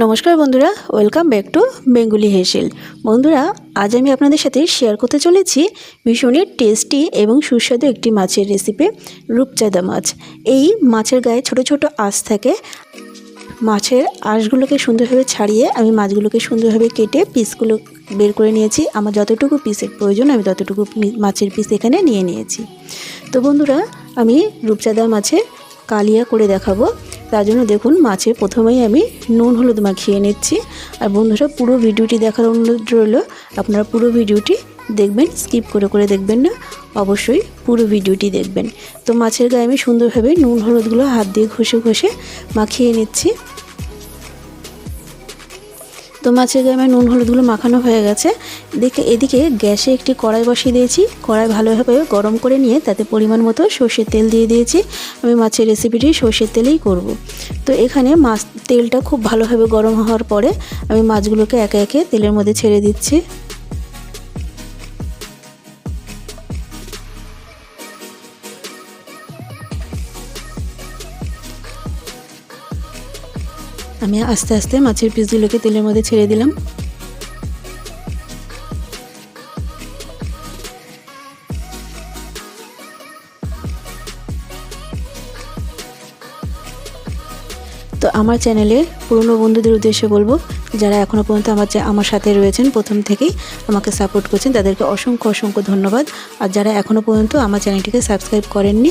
নমস্কার বন্ধুরা welcome back to Bengali হেসেল বন্ধুরা, আজ আমি আপনাদের সাথে শেয়ার করতে চলেছি ভীষণই টেস্টি এবং সুস্বাদু একটি মাছের রেসিপি রূপচাঁদা মাছ। এই মাছের গায়ে ছোট ছোট আঁশ থাকে। মাছের আঁশগুলোকে সুন্দরভাবে ছাড়িয়ে আমি মাছগুলোকে সুন্দরভাবে কেটে পিসগুলো বের করে নিয়েছি। আমার যতটুকু পিসের প্রয়োজন, আমি ততটুকু মাছের পিস এখানে নিয়ে নিয়েছি। তো বন্ধুরা, আমি রূপচাঁদা মাছের কালিয়া করে দেখাবো। তার জন্য দেখুন মাছে প্রথমেই আমি নুন হলুদ মাখিয়ে নিচ্ছি। আর বন্ধুরা, পুরো ভিডিওটি দেখার অনুরোধ রইল, আপনারা পুরো ভিডিওটি দেখবেন, স্কিপ করে করে দেখবেন না, অবশ্যই পুরো ভিডিওটি দেখবেন। তো মাছের গায়ে আমি সুন্দরভাবে নুন হলুদগুলো হাত দিয়ে ঘষে ঘষে মাখিয়ে নিচ্ছি। তো মাছের গায়ে নুন হলুদগুলো মাখানো হয়ে গেছে। দেখে এদিকে গ্যাসে একটি কড়াই বসিয়ে দিয়েছি। কড়াই ভালোভাবে গরম করে নিয়ে তাতে পরিমাণ মতো সর্ষের তেল দিয়ে দিয়েছি। আমি মাছের রেসিপিটি সর্ষের তেলেই করব। তো এখানে মাছ তেলটা খুব ভালোভাবে গরম হওয়ার পরে আমি মাছগুলোকে একে একে তেলের মধ্যে ছেড়ে দিচ্ছি। আমি আস্তে আস্তে মাছের পিসগুলোকে তেলের মধ্যে ছেড়ে দিলাম। তো আমার চ্যানেলে পুরনো বন্ধুদের উদ্দেশ্যে বলব যারা এখনও পর্যন্ত আমার যে আমার সাথে রয়েছেন, প্রথম থেকেই আমাকে সাপোর্ট করছেন, তাদেরকে অসংখ্য অসংখ্য ধন্যবাদ। আর যারা এখনও পর্যন্ত আমার চ্যানেলটিকে সাবস্ক্রাইব করেননি,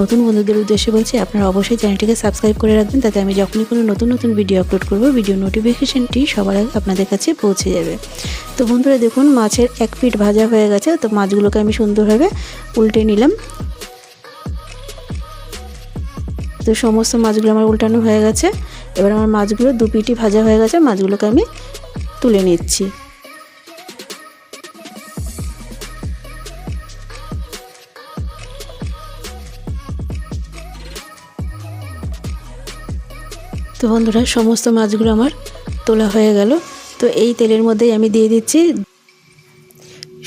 নতুন বন্ধুদের উদ্দেশ্যে বলছি, আপনারা অবশ্যই চ্যানেলটিকে সাবস্ক্রাইব করে রাখবেন, তাতে আমি যখনই কোনো নতুন নতুন ভিডিও আপলোড করব ভিডিও নোটিফিকেশানটি সবার আগে আপনাদের কাছে পৌঁছে যাবে। তো বন্ধুরা দেখুন, মাছের এক পিঠ ভাজা হয়ে গেছে, তো মাছগুলোকে আমি সুন্দরভাবে উল্টে নিলাম। তো সমস্ত মাছগুলো আমার উল্টানো হয়ে গেছে। এবার আমার মাছগুলো দু পিটি ভাজা হয়ে গেছে, মাছগুলোকে আমি তুলে নিচ্ছি। তো বন্ধুরা, সমস্ত মাছগুলো আমার তোলা হয়ে গেল। তো এই তেলের মধ্যেই আমি দিয়ে দিচ্ছি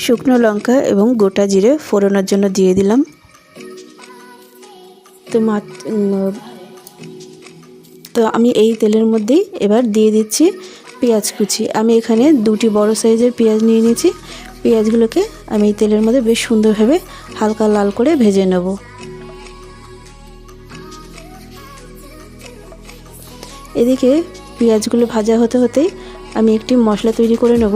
শুকনো লঙ্কা এবং গোটা জিরে ফোড়নের জন্য দিয়ে দিলাম। তো উম, তো আমি এই তেলের মধ্যেই এবার দিয়ে দিচ্ছি পেঁয়াজ কুচি। আমি এখানে দুটি বড় সাইজের পেঁয়াজ নিয়ে নিয়েছি। পেঁয়াজগুলোকে আমি এই তেলের মধ্যে বেশ সুন্দরভাবে হালকা লাল করে ভেজে নেব। এদিকে পেঁয়াজগুলো ভাজা হতে হতেই আমি একটি মশলা তৈরি করে নেব।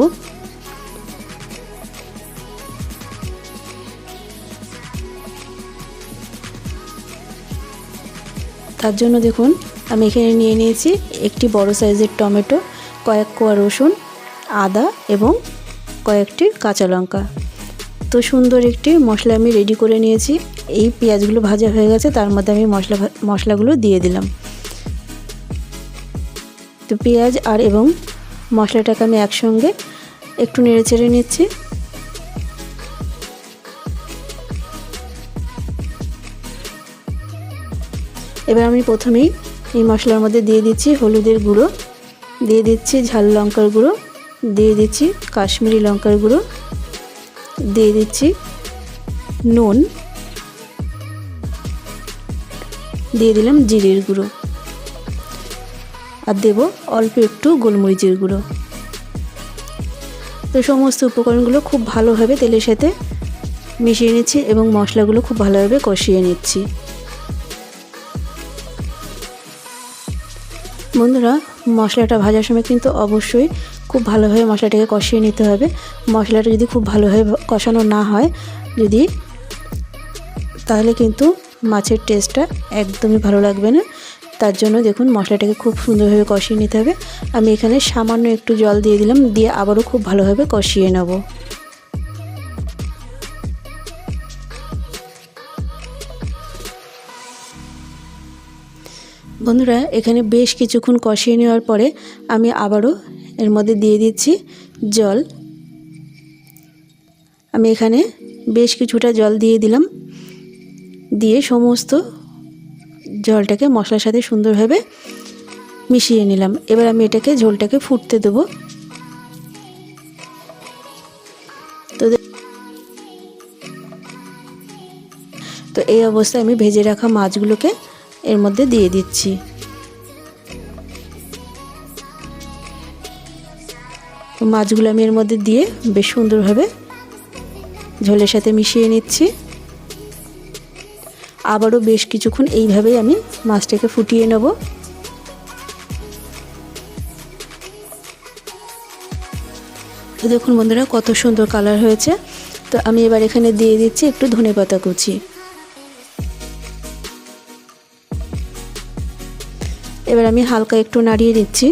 তার জন্য দেখুন, আমি এখানে নিয়ে নিয়েছি একটি বড় সাইজের টমেটো, কয়েক কোয়া রসুন, আদা এবং কয়েকটি কাঁচা লঙ্কা। তো সুন্দর একটি মশলা আমি রেডি করে নিয়েছি। এই পেঁয়াজগুলো ভাজা হয়ে গেছে, তার মধ্যে আমি মশলা মশলাগুলো দিয়ে দিলাম। তো পেঁয়াজ আর এবং মশলাটাকে আমি একসঙ্গে একটু নেড়ে চেড়ে নিচ্ছি। এবার আমি প্রথমেই এই মশলার মধ্যে দিয়ে দিচ্ছি হলুদের গুঁড়ো, দিয়ে দিচ্ছি ঝাল লঙ্কার গুঁড়ো, দিয়ে দিচ্ছি কাশ্মীরি লঙ্কার গুঁড়ো, দিয়ে দিচ্ছি নুন, দিয়ে দিলাম জিরের গুঁড়ো আর দেব অল্প একটু গোলমরিচের গুঁড়ো। তো সমস্ত উপকরণগুলো খুব ভালোভাবে তেলের সাথে মিশিয়ে নিচ্ছি এবং মশলাগুলো খুব ভালোভাবে কষিয়ে নিচ্ছি। বন্ধুরা, মশলাটা ভাজার সময় কিন্তু অবশ্যই খুব ভালোভাবে মশলাটাকে কষিয়ে নিতে হবে। মশলাটা যদি খুব ভালোভাবে কষানো না হয়, যদি, তাহলে কিন্তু মাছের টেস্টটা একদমই ভালো লাগবে না। তার জন্য দেখুন, মশলাটাকে খুব সুন্দরভাবে কষিয়ে নিতে হবে। আমি এখানে সামান্য একটু জল দিয়ে দিলাম, দিয়ে আবারও খুব ভালোভাবে কষিয়ে নেব। বন্ধুরা, এখানে বেশ কিছুক্ষণ কষিয়ে নেওয়ার পরে আমি আবারও এর মধ্যে দিয়ে দিচ্ছি জল। আমি এখানে বেশ কিছুটা জল দিয়ে দিলাম। দিয়ে সমস্ত জলটাকে মশলার সাথে সুন্দরভাবে মিশিয়ে নিলাম। এবার আমি এটাকে ঝোলটাকে ফুটতে দেবো। তো তো এই অবস্থায় আমি ভেজে রাখা মাছগুলোকে এর মধ্যে দিয়ে দিচ্ছি। মাছগুলো আমি এর মধ্যে দিয়ে বেশ সুন্দরভাবে ঝোলের সাথে মিশিয়ে নিচ্ছি। আবারও বেশ কিছুক্ষণ এইভাবেই আমি মাছটাকে ফুটিয়ে নেব। তো দেখুন বন্ধুরা, কত সুন্দর কালার হয়েছে। তো আমি এবার এখানে দিয়ে দিচ্ছি একটু ধনে পাতা কুচি। এবার আমি হালকা একটু নাড়িয়ে দিচ্ছি।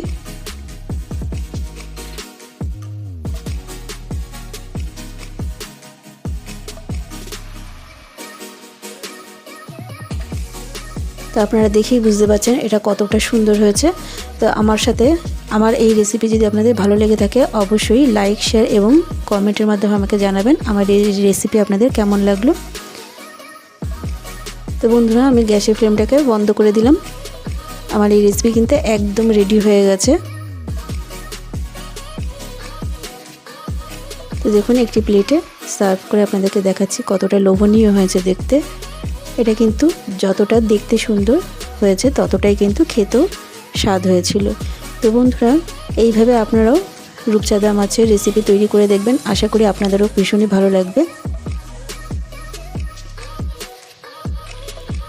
তো আপনারা দেখেই বুঝতে পারছেন এটা কতটা সুন্দর হয়েছে। তো আমার সাথে আমার এই রেসিপি যদি আপনাদের ভালো লেগে থাকে, অবশ্যই লাইক শেয়ার এবং কমেন্টের মাধ্যমে আমাকে জানাবেন আমার এই রেসিপি আপনাদের কেমন লাগল। তো বন্ধুরা, আমি গ্যাসের ফ্লেমটাকে বন্ধ করে দিলাম। আমার এই রেসিপি কিন্তু একদম রেডি হয়ে গেছে। তো দেখুন, একটি প্লেটে সার্ভ করে আপনাদেরকে দেখাচ্ছি কতটা লোভনীয় হয়েছে দেখতে। এটা কিন্তু যতটা দেখতে সুন্দর হয়েছে, ততটাই কিন্তু খেতেও স্বাদ হয়েছিল। তো বন্ধুরা, এইভাবে আপনারাও রূপচাঁদা মাছের রেসিপি তৈরি করে দেখবেন। আশা করি আপনাদেরও ভীষণই ভালো লাগবে।